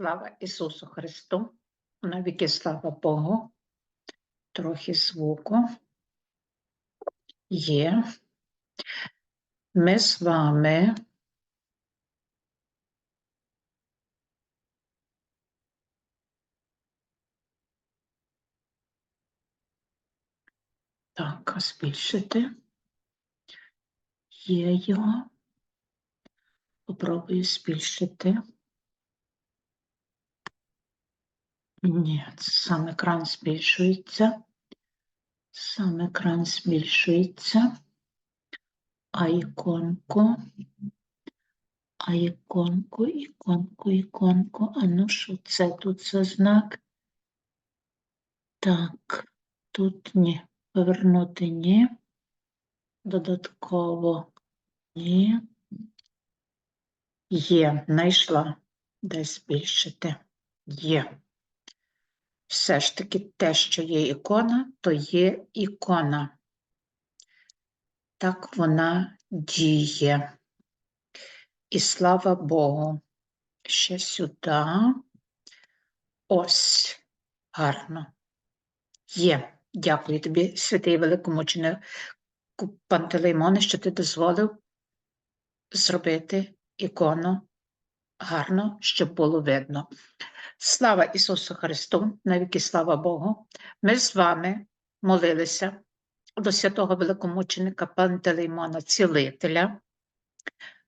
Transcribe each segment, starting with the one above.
Слава Ісусу Христу, навіки слава Богу. Трохи звуку є. Ми з вами так, збільшити. Є його. Попробую збільшити. Ні, сам екран збільшується. Сам екран збільшується. А іконку. А іконку, іконку, іконку. А ну що це тут за знак? Так, тут ні. Повернути ні. Додатково ні. Є, знайшла. Де збільшити? Є. Все ж таки те, що є ікона, то є ікона. Так вона діє. І слава Богу. Ще сюди. Ось. Гарно. Є. Дякую тобі, святий великомученик Пантелеймоне, що ти дозволив зробити ікону гарно, щоб було видно. Слава Ісусу Христу, навіки слава Богу. Ми з вами молилися до святого великомученика Пантелеймона, цілителя,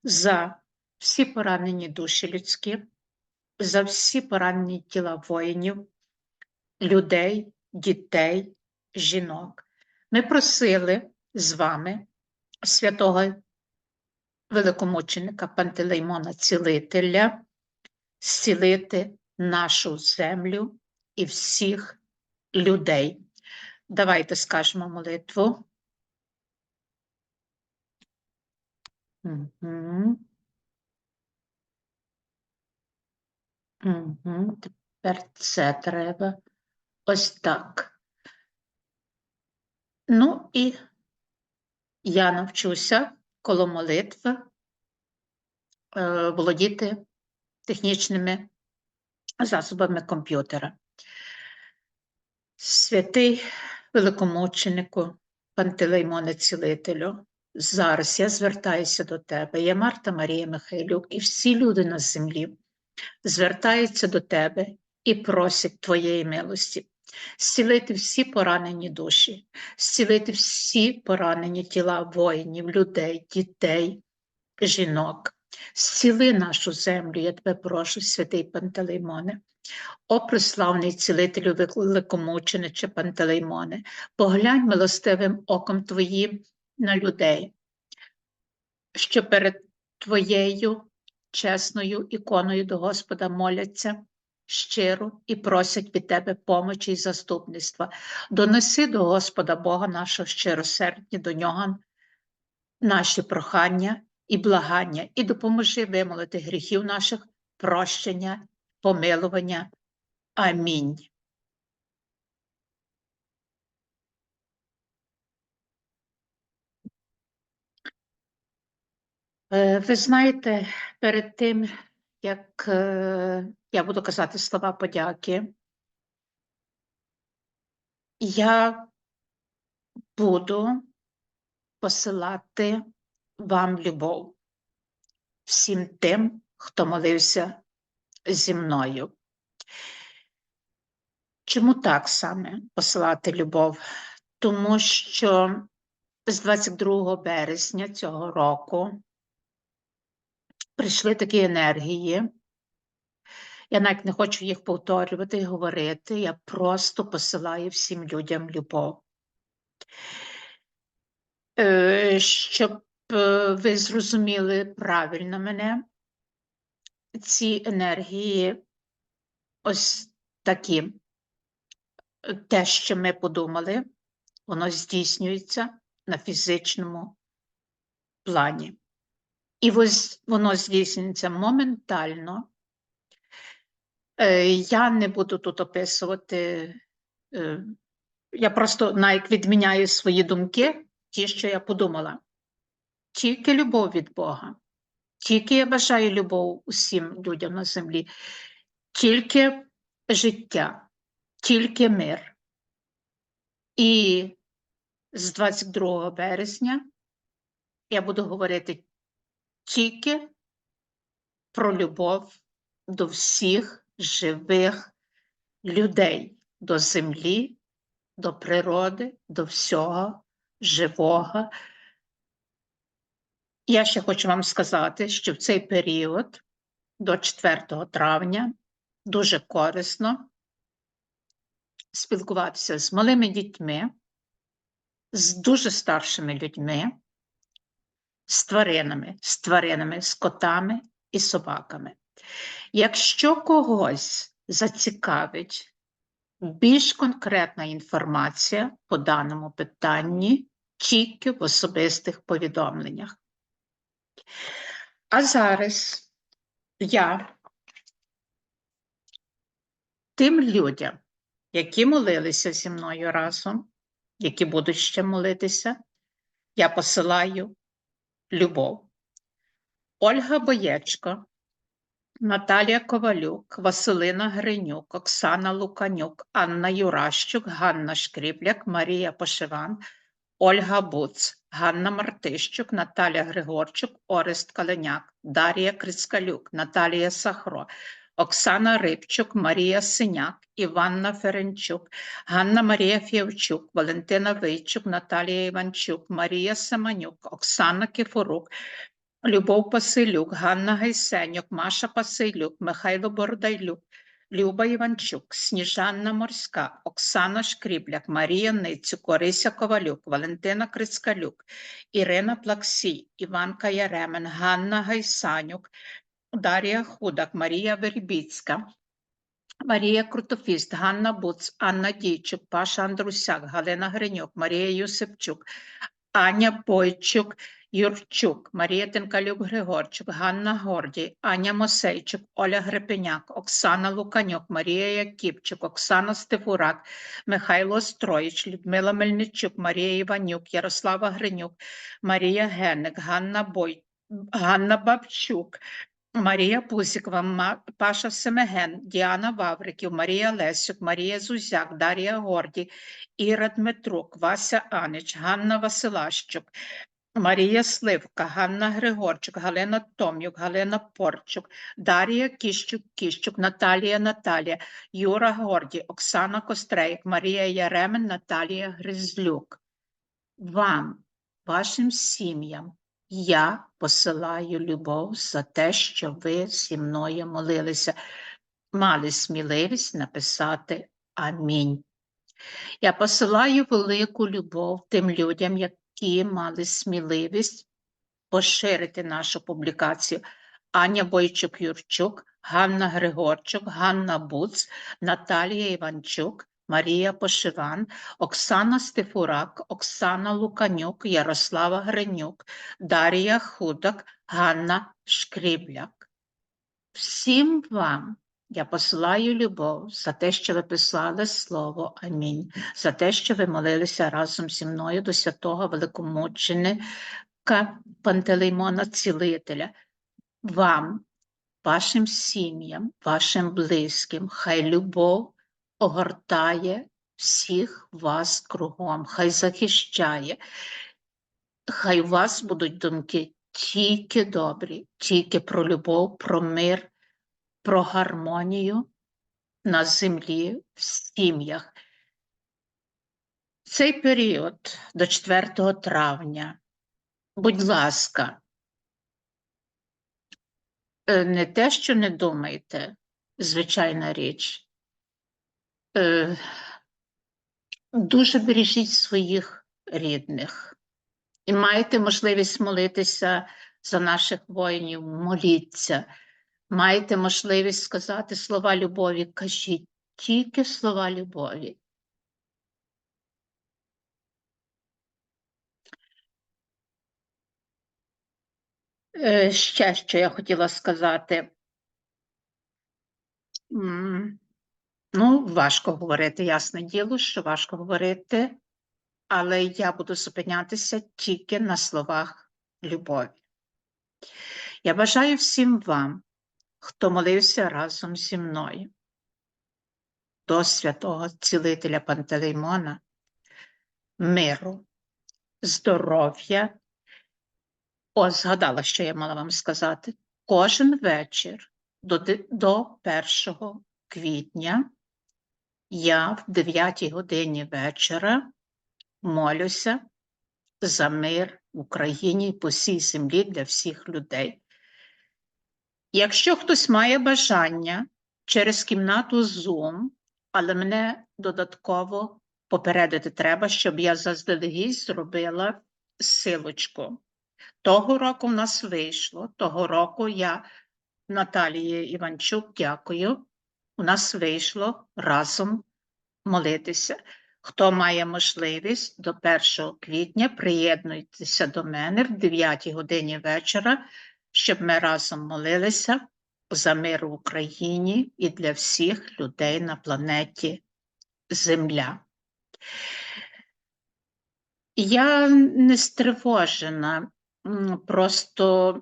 за всі поранені душі людські, за всі поранені тіла воїнів, людей, дітей, жінок. Ми просили з вами святого великомученика Пантелеймона Цілителя зцілити нашу землю і всіх людей. Давайте скажемо молитву. Угу. Угу. Тепер це треба. Ось так. Ну і я навчуся коло молитви е, володіти технічними засобами комп'ютера. Святий великомученику, Пантелеймоне Цілителю, зараз я звертаюся до тебе. Я Марта Марія Михайлюк, і всі люди на землі звертаються до тебе і просять Твоєї милості. Зцілити всі поранені душі, зцілити всі поранені тіла воїнів, людей, дітей, жінок. Зціли нашу землю, я тебе прошу, святий Пантелеймоне. О, прославний цілителю великомучениче Пантелеймоне, поглянь милостивим оком Твоїм на людей, що перед Твоєю чесною іконою до Господа моляться щиро і просять від Тебе помочі і заступництва. Донеси до Господа Бога нашого щиросердні до нього наші прохання і благання, і допоможи вимолити гріхів наших, прощення, помилування. Амінь. Е, ви знаєте, перед тим, як е, я буду казати слова подяки, я буду посилати вам любов всім тим, хто молився зі мною. Чому так саме посилати любов? Тому що з 22 березня цього року прийшли такі енергії. Я навіть не хочу їх повторювати і говорити. Я просто посилаю всім людям любов. Е, щоб ви зрозуміли правильно мене, ці енергії ось такі. Те, що ми подумали, воно здійснюється на фізичному плані. І воно здійснюється моментально. Е, я не буду тут описувати, я просто навіть відміняю свої думки ті, що я подумала. Тільки любов від Бога, тільки я бажаю любов усім людям на землі. тільки життя, тільки мир. І з 22 березня я буду говорити тільки про любов до всіх живих людей, до землі, до природи, до всього живого. Я ще хочу вам сказати, що в цей період до 4 травня дуже корисно спілкуватися з малими дітьми, з дуже старшими людьми, з тваринами, з тваринами, з котами і собаками. Якщо когось зацікавить більш конкретна інформація по даному питанні, тільки в особистих повідомленнях. А зараз я тим людям, які молилися зі мною разом, які будуть ще молитися, я посилаю любов. Ольга Боєчко, Наталія Ковалюк, Василина Гринюк, Оксана Луканюк, Анна Юращук, Ганна Шкрібляк, Марія Пошиван, Ольга Буц, Ганна Мартищук, Наталя Григорчук, Орест Каленяк, Дар'я Крицкалюк, Наталія Сахро, Оксана Рибчук, Марія Синяк, Іванна Ференчук, Ганна Марія Фєвчук, Валентина Вийчук, Наталія Іванчук, Марія Семенюк, Оксана Кіфорук, Любов Пасилюк, Ганна Гайсенюк, Маша Пасилюк, Михайло Бородайлюк, Люба Іванчук, Сніжанна Морська, Оксана Шкрібляк, Марія Ницюк, Орися Ковалюк, Валентина Крицкалюк, Ірина Плаксій, Іванка Яремен, Ганна Гайсанюк, Дар'я Худак, Марія Вербіцька, Марія Крутофіст, Ганна Буц, Анна Дійчук, Паша Андрусяк, Галина Гринюк, Марія Юсипчук, Аня Бойчук, Юрчук, Марія Тенкалюк-Григорчук, Ганна Гордій, Аня Мосейчук, Оля Грепеняк, Оксана Луканюк, Марія Яківчук, Оксана Стефурак, Михайло Строїч, Людмила Мельничук, Марія Іванюк, Ярослава Гринюк, Марія Генник, Ганна Бой, Ганна Бабчук, Марія Пусікова, Паша Семеген, Діана Вавриків, Марія Лесюк, Марія Зузяк, Дар'я Горді, Іра Дмитрук, Вася Анич, Ганна Василащук, Марія Сливка, Ганна Григорчук, Галина Том'юк, Галина Порчук, Дар'я Кіщук, Кіщук, Наталія Наталія, Юра Горді, Оксана Кострейк, Марія Яремен, Наталія Гризлюк. Вам, вашим сім'ям, я посилаю любов за те, що ви зі мною молилися, мали сміливість написати Амінь. Я посилаю велику любов тим людям, які мали сміливість поширити нашу публікацію. Аня Бойчук-Юрчук, Ганна Григорчук, Ганна Буц, Наталія Іванчук, Марія Пошиван, Оксана Стефурак, Оксана Луканюк, Ярослава Гринюк, Дар'я Худак, Ганна Шкрібляк. Всім вам я посилаю любов за те, що ви писали слово. Амінь, за те, що ви молилися разом зі мною до святого великомученика Пантелеймона Цілителя. Вам, вашим сім'ям, вашим близьким, хай любов огортає всіх вас кругом, хай захищає, хай у вас будуть думки тільки добрі, тільки про любов, про мир, про гармонію на землі, в сім'ях. Цей період до 4 травня, будь ласка, е, не те, що не думайте, звичайна річ. Е, Дуже бережіть своїх рідних і маєте можливість молитися за наших воїнів, моліться. Маєте можливість сказати слова любові, кажіть тільки слова любові. Е, Ще що я хотіла сказати. Ну, важко говорити, ясне діло, що важко говорити, але я буду зупинятися тільки на словах любові. Я бажаю всім вам хто молився разом зі мною. До святого цілителя Пантелеймона, миру, здоров'я. О, згадала, що я мала вам сказати. Кожен вечір до, до 1 квітня я в 9 годині вечора молюся за мир в Україні і по всій землі для всіх людей. Якщо хтось має бажання через кімнату Zoom, але мене додатково попередити треба, щоб я заздалегідь зробила силочку. Того року в нас вийшло, того року я Наталії Іванчук дякую. У нас вийшло разом молитися. Хто має можливість до 1 квітня, приєднуйтеся до мене в 9 годині вечора, щоб ми разом молилися за мир в Україні і для всіх людей на планеті Земля. Я не стривожена, просто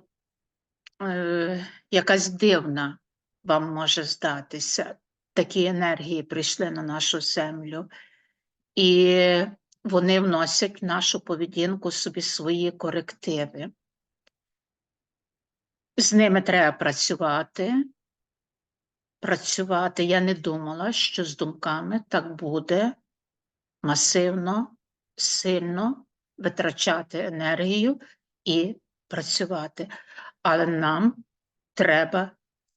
е, якась дивна вам може здатися. Такі енергії прийшли на нашу землю, і вони вносять в нашу поведінку собі свої корективи. З ними треба працювати. Працювати я не думала, що з думками так буде масивно, сильно витрачати енергію і працювати. Але нам треба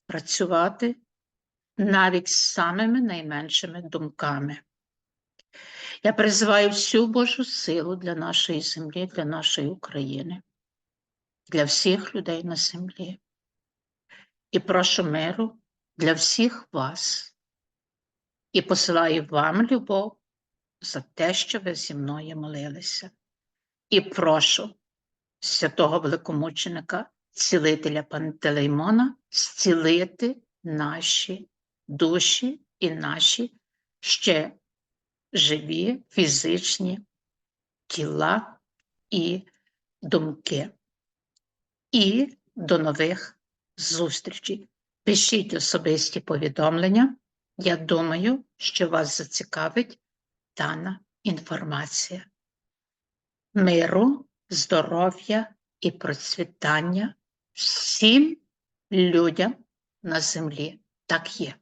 працювати навіть з самими найменшими думками. Я призиваю всю Божу силу для нашої землі, для нашої України, для всіх людей на землі. І прошу миру для всіх вас. І посилаю вам любов за те, що ви зі мною молилися. І прошу святого великомученика, цілителя Пантелеймона, зцілити наші душі і наші ще живі фізичні тіла і думки. І до нових зустрічей. Пишіть особисті повідомлення. Я думаю, що вас зацікавить дана інформація. Миру, здоров'я і процвітання всім людям на землі. Так є.